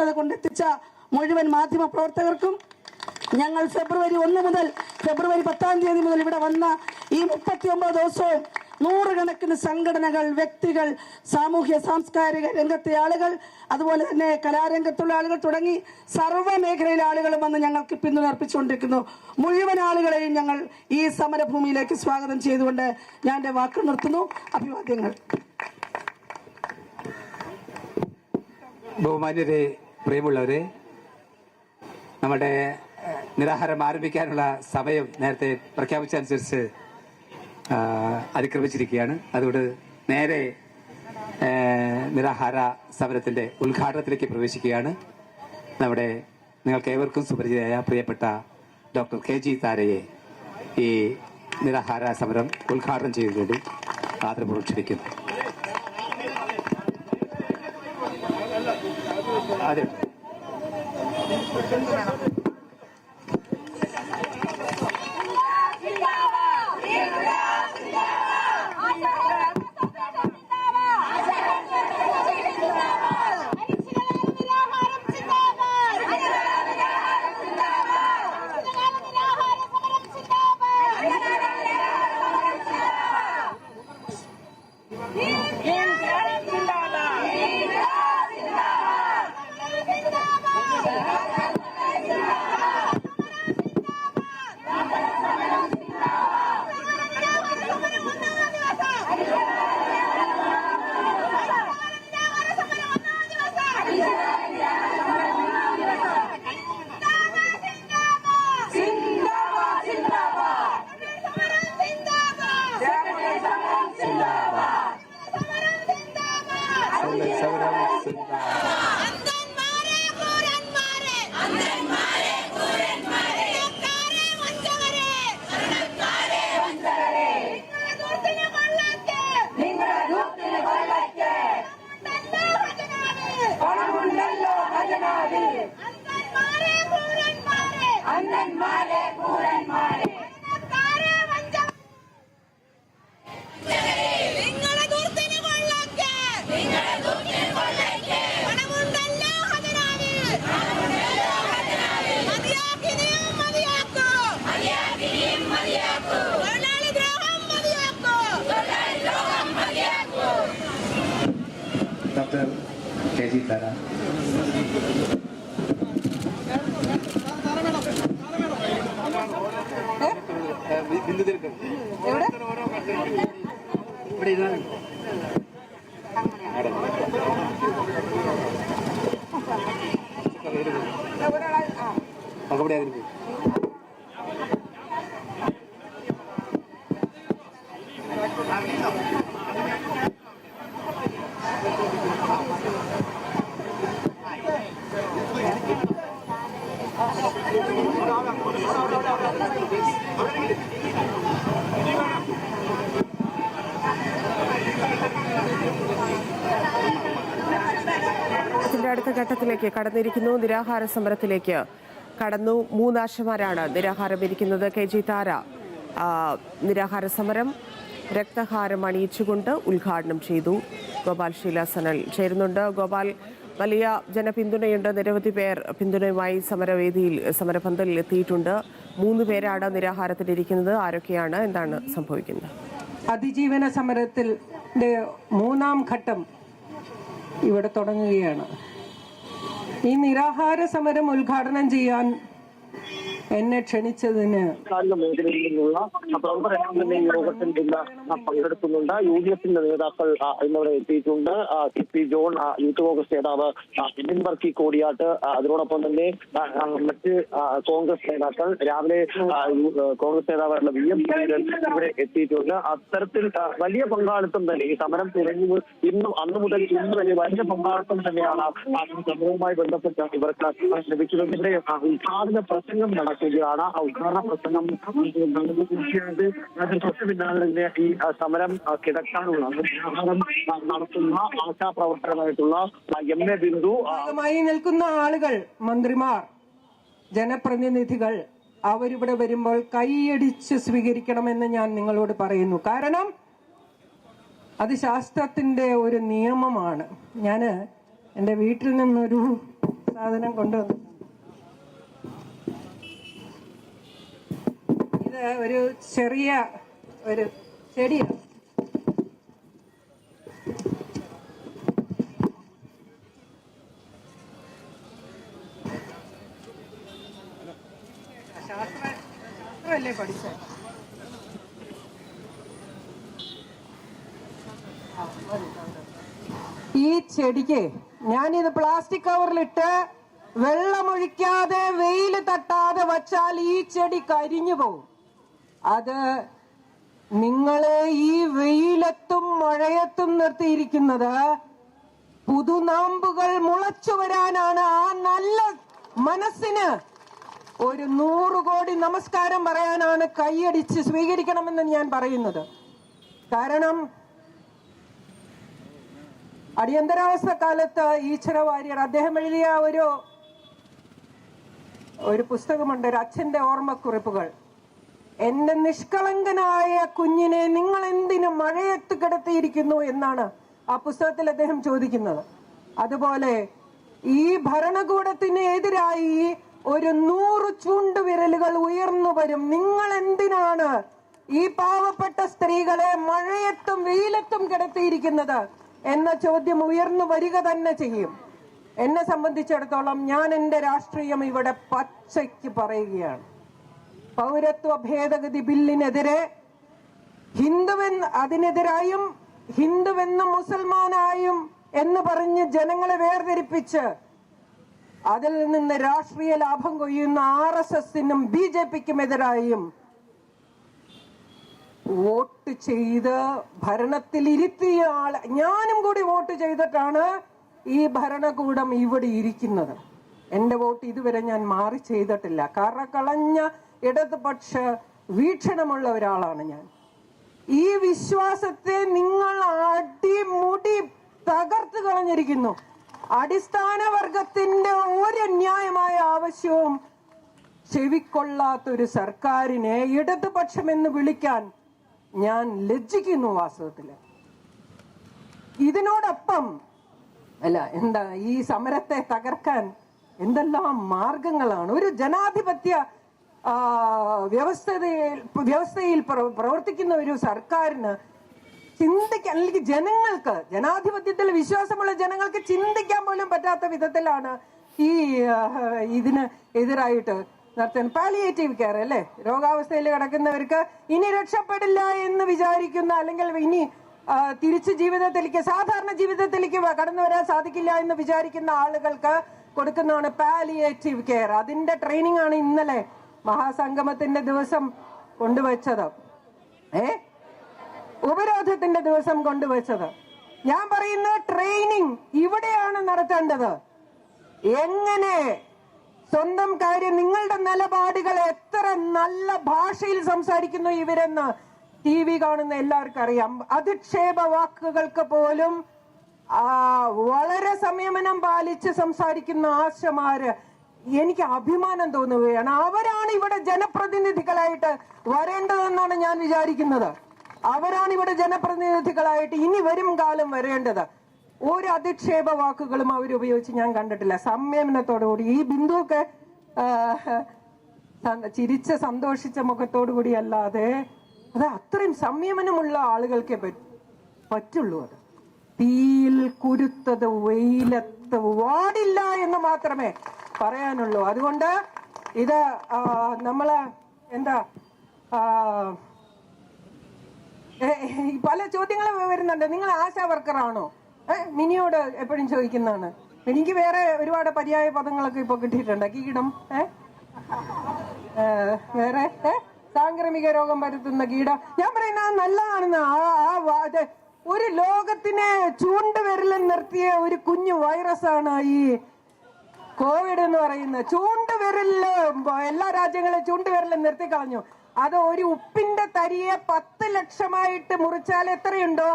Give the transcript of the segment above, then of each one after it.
വ്യക്തത കൊണ്ടെത്തിച്ച മുഴുവൻ മാധ്യമ പ്രവർത്തകർക്കും ഞങ്ങൾ ഫെബ്രുവരി ഒന്ന് മുതൽ ഫെബ്രുവരി പത്താം തീയതി മുതൽ ഇവിടെ വന്ന ഈ മുപ്പത്തി ഒമ്പത് ദിവസവും നൂറുകണക്കിന് സംഘടനകൾ വ്യക്തികൾ സാമൂഹ്യ സാംസ്കാരിക രംഗത്തെ ആളുകൾ അതുപോലെ തന്നെ കലാരംഗത്തുള്ള ആളുകൾ തുടങ്ങി സർവ മേഖലയിലെ ആളുകളും വന്ന് ഞങ്ങൾക്ക് പിന്തുണർപ്പിച്ചുകൊണ്ടിരിക്കുന്നു മുഴുവൻ ആളുകളെയും ഞങ്ങൾ ഈ സമരഭൂമിയിലേക്ക് സ്വാഗതം ചെയ്തുകൊണ്ട് ഞാൻ എന്റെ വാക്ക് നിർത്തുന്നു. അഭിവാദ്യങ്ങൾ. ബഹുമാന്യരെ പ്രിയമുള്ളവരെ നമ്മുടെ നിരാഹാരം ആരംഭിക്കാനുള്ള സമയം നേരത്തെ പ്രഖ്യാപിച്ചനുസരിച്ച് അനുസരിച്ച് അതിക്രമിച്ചിരിക്കുകയാണ്. അതുകൊണ്ട് നേരെ നിരാഹാര സമരത്തിന്റെ ഉദ്ഘാടനത്തിലേക്ക് പ്രവേശിക്കുകയാണ്. നമ്മുടെ നിങ്ങൾക്ക് ഏവർക്കും സുപരിചിതയായ പ്രിയപ്പെട്ട ഡോക്ടർ കെ ജി താരയെ ഈ നിരാഹാര സമരം ഉദ്ഘാടനം ചെയ്തുകൊണ്ട് ആദരപൂർവം ക്ഷണിക്കുന്നു. അതെ കെ ജി താര ബിന്ദു തിരുക്കം ഇവിടെ ഇരുന്നാൽ മതി. അവിടെ. നമുക്ക് ഇവിടെ അതിന് പോയി ഇതിന്റെ അടുത്ത ഘട്ടത്തിലേക്ക് കടന്നിരിക്കുന്നു. നിരാഹാര സമരത്തിലേക്ക് കടന്നു. മൂന്നാശമാരാണ് നിരാഹാരം ഇരിക്കുന്നത് കെ ജി താര നിരാഹാര സമരം രക്തഹാരം അണിയിച്ചുകൊണ്ട് ഉദ്ഘാടനം ചെയ്തു. ഗോപാൽ ഷീല സനൽ ചേരുന്നുണ്ട്. ഗോപാൽ വലിയ ജനപിന്തുണയുണ്ട്. നിരവധി പേർ പിന്തുണയുമായി സമരവേദിയിൽ സമരപന്തലിൽ എത്തിയിട്ടുണ്ട്. മൂന്ന് പേരാണ് നിരാഹാരത്തിലിരിക്കുന്നത്. ആരൊക്കെയാണ്? എന്താണ് സംഭവിക്കുന്നത്? അതിജീവന സമരത്തിൽ മൂന്നാം ഘട്ടം ഇവിടെ തുടങ്ങുകയാണ്. ഈ നിരാഹാര സമരം ഉദ്ഘാടനം ചെയ്യാൻ എന്നെ ക്ഷണിച്ചതിന് തന്നെ ഈ യോഗത്തിൽ പങ്കെടുക്കുന്നുണ്ട് യു ഡി എഫിന്റെ നേതാക്കൾ ഇന്നിവിടെ എത്തിയിട്ടുണ്ട്. C P John youth Congress നേതാവ് ആ, വർക്കി കോടിയാട്ട് അതിനോടൊപ്പം തന്നെ മറ്റ് കോൺഗ്രസ് നേതാക്കൾ രാവിലെ കോൺഗ്രസ് നേതാവായിട്ടുള്ള വി എം സുരേന്ദ്രൻ ഇവിടെ എത്തിയിട്ടുണ്ട്. അത്തരത്തിൽ വലിയ പങ്കാളിത്തം തന്നെ ഈ സമരം തുടങ്ങി ഇന്നും അന്ന് മുതൽ ഇന്ന് വരെ വലിയ പങ്കാളിത്തം തന്നെയാണ് സമരവുമായി ബന്ധപ്പെട്ട് ഇവർക്ക് ലഭിക്കുന്നത് ഇവിടെ ഉദ്ഘാടന പ്രസംഗം നടക്കുകയാണ് ആ ഉദ്ഘാടന പ്രസംഗം നടന്നത് അതിന് തൊട്ട് പിന്നാലെ തന്നെ ഈ സമരം കിടക്കാനുള്ള നടത്തുന്ന ആശാപ്രവർത്തകരായിട്ടുള്ള എം. എ. ബിന്ദു നിൽക്കുന്ന ആളുകൾ മന്ത്രിമാർ ജനപ്രതിനിധികൾ അവരിവിടെ വരുമ്പോൾ കൈയടിച്ച് സ്വീകരിക്കണമെന്ന് ഞാൻ നിങ്ങളോട് പറയുന്നു. കാരണം അത് ശാസ്ത്രത്തിന്റെ ഒരു നിയമമാണ്. ഞാൻ എന്റെ വീട്ടിൽ നിന്നൊരു സാധനം കൊണ്ടുവന്നിട്ടുണ്ട്. ഒരു ചെറിയ ഒരു ചെടിയാണ് ഈ ചെടിക്ക് ഞാനിത് പ്ലാസ്റ്റിക് കവറിലിട്ട് വെള്ളമൊഴിക്കാതെ വെയിൽ തട്ടാതെ വച്ചാൽ ഈ ചെടി കരിഞ്ഞു പോകും. അത് നിങ്ങളെ ഈ വെയിലത്തും മഴയത്തും നിർത്തിയിരിക്കുന്നത് പുതുനാമ്പുകൾ മുളച്ചു വരാനാണ് ആ നല്ല മനസ്സിന് ഒരു നൂറ് കോടി നമസ്കാരം പറയാനാണ് കൈയടിച്ച് സ്വീകരിക്കണമെന്ന് ഞാൻ പറയുന്നത്. കാരണം അടിയന്തരാവസ്ഥ കാലത്ത് ഈശ്വര വാര്യർ അദ്ദേഹം എഴുതിയ ഒരു ഒരു പുസ്തകമുണ്ട് ഒരു അച്ഛന്റെ ഓർമ്മക്കുറിപ്പുകൾ. എന്റെ നിഷ്കളങ്കനായ കുഞ്ഞിനെ നിങ്ങൾ എന്തിനു മഴയത്ത് കിടത്തിയിരിക്കുന്നു എന്നാണ് ആ പുസ്തകത്തിൽ അദ്ദേഹം ചോദിക്കുന്നത്. അതുപോലെ ഈ ഭരണകൂടത്തിന് എതിരായി ഒരു നൂറ് ചൂണ്ടുവിരലുകൾ ഉയർന്നു വരും. നിങ്ങൾ എന്തിനാണ് ഈ പാവപ്പെട്ട സ്ത്രീകളെ മഴയത്തും വെയിലത്തും കിടത്തിയിരിക്കുന്നത് എന്ന ചോദ്യം ഉയർന്നു വരിക തന്നെ ചെയ്യും. എന്നെ സംബന്ധിച്ചിടത്തോളം ഞാൻ എന്റെ രാഷ്ട്രീയം ഇവിടെ പച്ചയ്ക്ക് പറയുകയാണ്. പൗരത്വ ഭേദഗതി ബില്ലിനെതിരെ ഹിന്ദുവെന്ന് അതിനെതിരായും ഹിന്ദുവെന്നും മുസൽമാനായും എന്ന് പറഞ്ഞ് ജനങ്ങളെ വേർതിരിപ്പിച്ച് അതിൽ നിന്ന് രാഷ്ട്രീയ ലാഭം കൊയ്യുന്ന ആർ എസ് എസിനും ബി ജെ പിക്കും എതിരായും വോട്ട് ചെയ്ത് ഭരണത്തിൽ ഇരുത്തിയ ആൾ ഞാനും കൂടി വോട്ട് ചെയ്തിട്ടാണ് ഈ ഭരണകൂടം ഇവിടെ ഇരിക്കുന്നത്. എന്റെ വോട്ട് ഇതുവരെ ഞാൻ മാറി ചെയ്തിട്ടില്ല. കറകളഞ്ഞ ഇടതുപക്ഷ വീക്ഷണമുള്ള ഒരാളാണ് ഞാൻ. ഈ വിശ്വാസത്തെ നിങ്ങൾ അടിമുടി തകർത്ത് കളഞ്ഞിരിക്കുന്നു. അടിസ്ഥാന വർഗത്തിന്റെ ഒരു ന്യായമായ ആവശ്യവും ചെവിക്കൊള്ളാത്തൊരു സർക്കാരിനെ ഇടതുപക്ഷം എന്ന് വിളിക്കാൻ ഞാൻ ലജ്ജിക്കുന്നു വാസ്തവത്തിൽ. ഇതിനോടൊപ്പം അല്ല എന്താ ഈ സമരത്തെ തകർക്കാൻ എന്തെല്ലാം മാർഗങ്ങളാണ്? ഒരു ജനാധിപത്യ ആ, വ്യവസ്ഥയിൽ വ്യവസ്ഥയിൽ പ്ര- പ്രവർത്തിക്കുന്ന ഒരു സർക്കാരിന് ചിന്തിക്കാൻ അല്ലെങ്കിൽ ജനങ്ങൾക്ക് ജനാധിപത്യത്തിൽ വിശ്വാസമുള്ള ജനങ്ങൾക്ക് ചിന്തിക്കാൻ പോലും പറ്റാത്ത വിധത്തിലാണ് ഈ ഇതിന് എതിരായിട്ട് നടത്തുന്നത്. പാലിയേറ്റീവ് കെയർ അല്ലേ? രോഗാവസ്ഥയിൽ കിടക്കുന്നവർക്ക് ഇനി രക്ഷപ്പെടില്ല എന്ന് വിചാരിക്കുന്ന അല്ലെങ്കിൽ ഇനി തിരിച്ച് ജീവിതത്തിലേക്ക് സാധാരണ ജീവിതത്തിലേക്ക് കടന്നു വരാൻ സാധിക്കില്ല എന്ന് വിചാരിക്കുന്ന ആളുകൾക്ക് കൊടുക്കുന്നതാണ് പാലിയേറ്റീവ് കെയർ അതിന്റെ ട്രെയിനിങ് ആണ് ഇന്നലെ മഹാസംഗമത്തിന്റെ ദിവസം കൊണ്ടുവച്ചത്. ഏ? ഉപരോധത്തിന്റെ ദിവസം കൊണ്ടുവച്ചത്. ഞാൻ പറയുന്ന ട്രെയിനിങ് ഇവിടെയാണ് നടത്തേണ്ടത്. എങ്ങനെ? സ്വന്തം കാര്യം നിങ്ങളുടെ നിലപാടുകൾ എത്ര നല്ല ഭാഷയിൽ സംസാരിക്കുന്നു ഇവരെന്ന് ടി വി കാണുന്ന എല്ലാവർക്കും അറിയാം. അധിക്ഷേപ വാക്കുകൾക്ക് പോലും വളരെ സംയമനം പാലിച്ച് സംസാരിക്കുന്ന ആശമാര് എനിക്ക് അഭിമാനം തോന്നുകയാണ്. അവരാണ് ഇവിടെ ജനപ്രതിനിധികളായിട്ട് വരേണ്ടതെന്നാണ് ഞാൻ വിചാരിക്കുന്നത്. അവരാണ് ഇവിടെ ജനപ്രതിനിധികളായിട്ട് ഇനി വരും കാലം വരേണ്ടത്. ഒരു അധിക്ഷേപ വാക്കുകളും അവർ ഉപയോഗിച്ച് ഞാൻ കണ്ടിട്ടില്ല. സംയമനത്തോടുകൂടി ഈ ബിന്ദുവൊക്കെ ചിരിച്ച സന്തോഷിച്ച മുഖത്തോടു കൂടി അല്ലാതെ അത് അത്രയും സംയമനമുള്ള ആളുകൾക്കേ പറ്റുള്ളൂ അത്. തീയിൽ കുരുത്തത് വെയിലത്ത് വാടില്ല എന്ന് മാത്രമേ പറയാനുള്ളൂ. അതുകൊണ്ട് ഇത് നമ്മൾ എന്താ പല ചോദ്യങ്ങളും വരുന്നുണ്ട്. നിങ്ങൾ ആശാ വർക്കറാണോ? മിനിയോട് എപ്പോഴും ചോദിക്കുന്നതാണ്. എനിക്ക് വേറെ ഒരുപാട് പര്യായ പദങ്ങളൊക്കെ ഇപ്പൊ കിട്ടിയിട്ടുണ്ട്. കീടം വേറെ സാംക്രമിക രോഗം പരത്തുന്ന കീടം. ഞാൻ പറയുന്നത് അത് നല്ലതാണെന്ന് ആ ഒരു ലോകത്തിനെ ചൂണ്ടുവിരലിൽ നിർത്തിയ ഒരു കുഞ്ഞു വൈറസ് ആണ് ഈ കോവിഡ് എന്ന് പറയുന്നത് ചൂണ്ടുവിരലിൽ എല്ലാ രാജ്യങ്ങളും ചൂണ്ടുവിരലിൽ നിർത്തി കളഞ്ഞു. അത് ഒരു ഉപ്പിന്റെ തരിയെ പത്ത് ലക്ഷമായിട്ട് മുറിച്ചാൽ എത്രയുണ്ടോ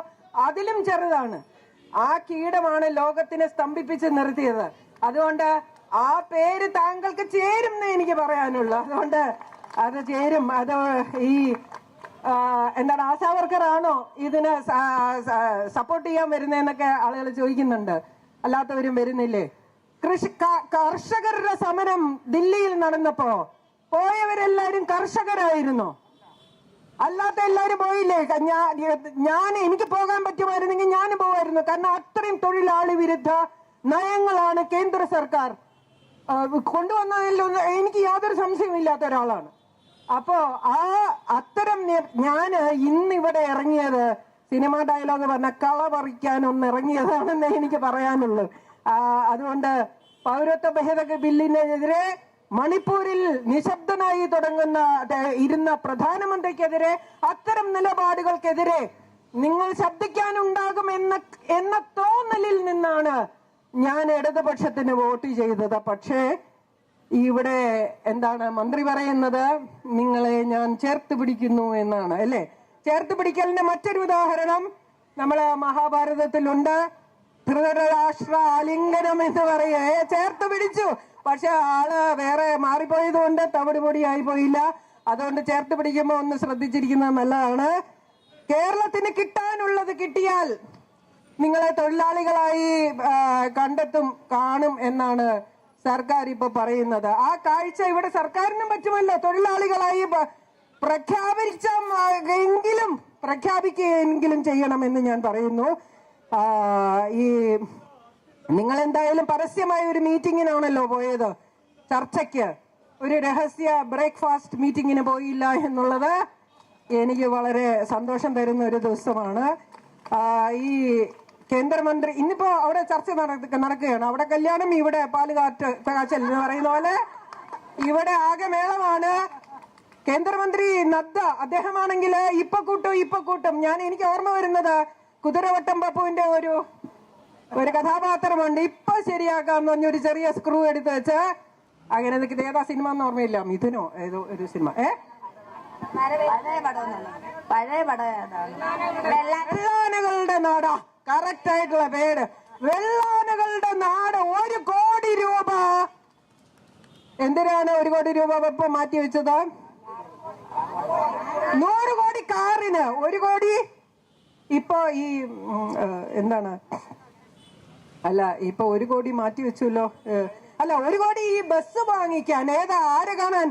അതിലും ചെറുതാണ്. ആ കീടമാണ് ലോകത്തിനെ സ്തംഭിപ്പിച്ച് നിർത്തിയത്. അതുകൊണ്ട് ആ പേര് താങ്കൾക്ക് ചേരും എന്ന് എനിക്ക് പറയാനുള്ളു. അതുകൊണ്ട് അത് ചേരും. അത് ഈ എന്താണ് ആശാ വർക്കറാണോ ഇതിന് സപ്പോർട്ട് ചെയ്യാൻ വരുന്നതെന്നൊക്കെ ആളുകൾ ചോദിക്കുന്നുണ്ട്. അല്ലാത്തവരും വരുന്നില്ലേ? കൃഷി കർഷകരുടെ സമരം ദില്ലിയിൽ നടന്നപ്പോ പോയവരെല്ലാരും കർഷകരായിരുന്നു. അല്ലാത്ത എല്ലാരും പോയില്ലേ? ഞാൻ എനിക്ക് പോകാൻ പറ്റുമായിരുന്നെങ്കിൽ ഞാൻ പോവായിരുന്നു. കാരണം അത്രയും തൊഴിലാളി വിരുദ്ധ നയങ്ങളാണ് കേന്ദ്ര സർക്കാർ കൊണ്ടുവന്നതിൽ എനിക്ക് യാതൊരു സംശയമില്ലാത്ത ഒരാളാണ്. അപ്പോ ആ അത്തരം ഞാൻ ഇന്ന് ഇവിടെ ഇറങ്ങിയത് സിനിമ ഡയലോഗ് പറഞ്ഞ കള പറിക്കാനൊന്ന് ഇറങ്ങിയതാണെന്ന് എനിക്ക് പറയാനുള്ളൂ. അതുകൊണ്ട് പൗരത്വ ഭേദഗതി ബില്ലിനെതിരെ മണിപ്പൂരിൽ നിശബ്ദനായി തുടങ്ങുന്ന ഇരുന്ന പ്രധാനമന്ത്രിക്കെതിരെ അത്തരം നിലപാടുകൾക്കെതിരെ നിങ്ങൾ ശബ്ദിക്കാനുണ്ടാകും എന്ന എന്ന തോന്നലിൽ നിന്നാണ് ഞാൻ ഇടതുപക്ഷത്തിന് വോട്ട് ചെയ്തത്. പക്ഷേ ഇവിടെ എന്താണ് മന്ത്രി പറയുന്നത്? നിങ്ങളെ ഞാൻ ചേർത്ത് പിടിക്കുന്നു എന്നാണ് അല്ലേ? ചേർത്ത് പിടിക്കലിന്റെ മറ്റൊരു ഉദാഹരണം നമ്മൾ മഹാഭാരതത്തിലുണ്ട്. ധൃതരാഷ്ട്ര എന്ന് പറയുക. ചേർത്ത് പിടിച്ചു. പക്ഷെ ആൾ വേറെ മാറിപ്പോയത് കൊണ്ട് ആയി പോയില്ല. അതുകൊണ്ട് ചേർത്ത് പിടിക്കുമ്പോ ഒന്ന് ശ്രദ്ധിച്ചിരിക്കുന്നത് നല്ലതാണ്. കേരളത്തിന് കിട്ടാനുള്ളത് കിട്ടിയാൽ നിങ്ങളെ തൊഴിലാളികളായി കണ്ടെത്തും കാണും എന്നാണ് സർക്കാർ ഇപ്പൊ പറയുന്നത്. ആ കാഴ്ച ഇവിടെ സർക്കാരിനും പറ്റുമല്ലോ. തൊഴിലാളികളായി പ്രഖ്യാപിച്ച എങ്കിലും പ്രഖ്യാപിക്കുകയെങ്കിലും ചെയ്യണമെന്ന് ഞാൻ പറയുന്നു. ഈ നിങ്ങൾ എന്തായാലും പരസ്യമായ ഒരു മീറ്റിങ്ങിനാണല്ലോ പോയത്. ചർച്ചയ്ക്ക് ഒരു രഹസ്യ ബ്രേക്ക്ഫാസ്റ്റ് മീറ്റിങ്ങിന് പോയില്ല എന്നുള്ളത് എനിക്ക് വളരെ സന്തോഷം തരുന്ന ഒരു ദിവസമാണ്. ഈ കേന്ദ്രമന്ത്രി ഇന്നിപ്പോ അവിടെ ചർച്ച നടക്ക- നടക്കുകയാണ്. അവിടെ കല്യാണം ഇവിടെ പാലുകാറ്റ് കാച്ചൽ എന്ന് പറയുന്ന പോലെ ഇവിടെ ആകെ മേളമാണ്. കേന്ദ്രമന്ത്രി നദ്ദ അദ്ദേഹമാണെങ്കിൽ ഇപ്പൊ കൂട്ടും ഇപ്പൊ കൂട്ടും. ഞാൻ എനിക്ക് ഓർമ്മ വരുന്നത് കുതിരവട്ടം പപ്പുവിന്റെ ഒരു ഒരു കഥാപാത്രമുണ്ട്. ഇപ്പൊ ശരിയാക്കാന്ന് പറഞ്ഞ ഒരു ചെറിയ സ്ക്രൂ എടുത്ത് വെച്ച് അങ്ങനെ നിൽക്കുന്നത് ഏതാ സിനിമ എന്ന് ഓർമ്മയില്ല. മിഥുനോ ഏതോ ഒരു സിനിമ. ഏ? വെള്ളാനകളുടെ നാടാ. കറക്റ്റ് ആയിട്ടുള്ള പേര്. വെള്ളാനകളുടെ നാട് ഒരു കോടി രൂപ. എന്തിനാണ് ഒരു കോടി രൂപ ഇപ്പൊ മാറ്റി വെച്ചത്? നൂറ് കോടി കാറിന്. ഒരു കോടി? ഇപ്പൊ ഈ എന്താണ്? അല്ല ഇപ്പൊ ഒരു കോടി മാറ്റി വെച്ചല്ലോ അല്ല ഒരു കോടി ഈ ബസ് വാങ്ങിക്കാൻ ഏതാ? ആരെ കാണാൻ?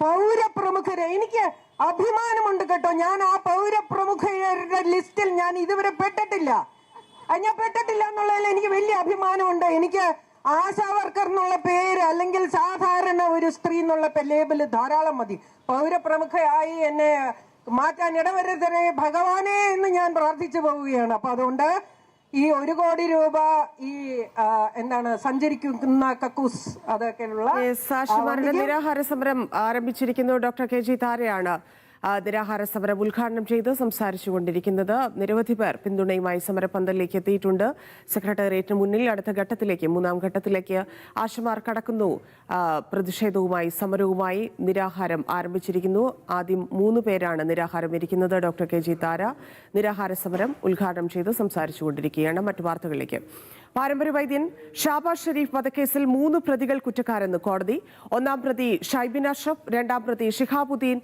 പൗരപ്രമുഖരെ. എനിക്ക് അഭിമാനമുണ്ട് കേട്ടോ. ഞാൻ ആ പൗരപ്രമുഖരുടെ ലിസ്റ്റിൽ ഞാൻ ഇതുവരെ പെട്ടിട്ടില്ല. ഞാൻ പെട്ടിട്ടില്ല എന്നുള്ളതിൽ എനിക്ക് വലിയ അഭിമാനമുണ്ട്. എനിക്ക് ആശാവർക്കർ എന്നുള്ള പേര് അല്ലെങ്കിൽ സാധാരണ ഒരു സ്ത്രീ എന്നുള്ള ലേബിൾ ധാരാളം മതി. പൗരപ്രമുഖയായി എന്നെ മാറ്റാൻ ഇടവരുത്തരെ. ഭഗവാനെ എന്ന് ഞാൻ പ്രാർത്ഥിച്ചു പോവുകയാണ്. അപ്പൊ അതുകൊണ്ട് ഈ ഒരു കോടി രൂപ ഈ എന്താണ് സഞ്ചരിക്കുന്ന കക്കൂസ് അതൊക്കെയുള്ള നിരാഹാര സമരം ആരംഭിച്ചിരിക്കുന്നു. ഡോക്ടർ കെ ജി താരയാണ്. നിരാഹാര സമരം ഉദ്ഘാടനം ചെയ്ത് സംസാരിച്ചുകൊണ്ടിരിക്കുന്നത് നിരവധി പേർ പിന്തുണയുമായി സമരപന്തലിലേക്ക് എത്തിയിട്ടുണ്ട്. സെക്രട്ടേറിയറ്റിന് മുന്നിൽ അടുത്ത ഘട്ടത്തിലേക്ക് മൂന്നാം ഘട്ടത്തിലേക്ക് ആശമാർ കടക്കുന്നു. പ്രതിഷേധവുമായി സമരവുമായി നിരാഹാരം ആരംഭിച്ചിരിക്കുന്നു. ആദ്യം മൂന്ന് പേരാണ് നിരാഹാരം ഇരിക്കുന്നത്. ഡോക്ടർ കെ ജി താര നിരാഹാര സമരം ഉദ്ഘാടനം ചെയ്ത് സംസാരിച്ചുകൊണ്ടിരിക്കുകയാണ്. മറ്റു വാർത്തകളിലേക്ക്. പാരമ്പര്യ വൈദ്യൻ ഷാബാസ് ഷെരീഫ് വധക്കേസിൽ മൂന്ന് പ്രതികൾ കുറ്റക്കാരെന്ന് കോടതി. ഒന്നാം പ്രതി ഷൈബിൻ അഷ്റഫ് രണ്ടാം പ്രതി ഷിഹാബുദ്ദീൻ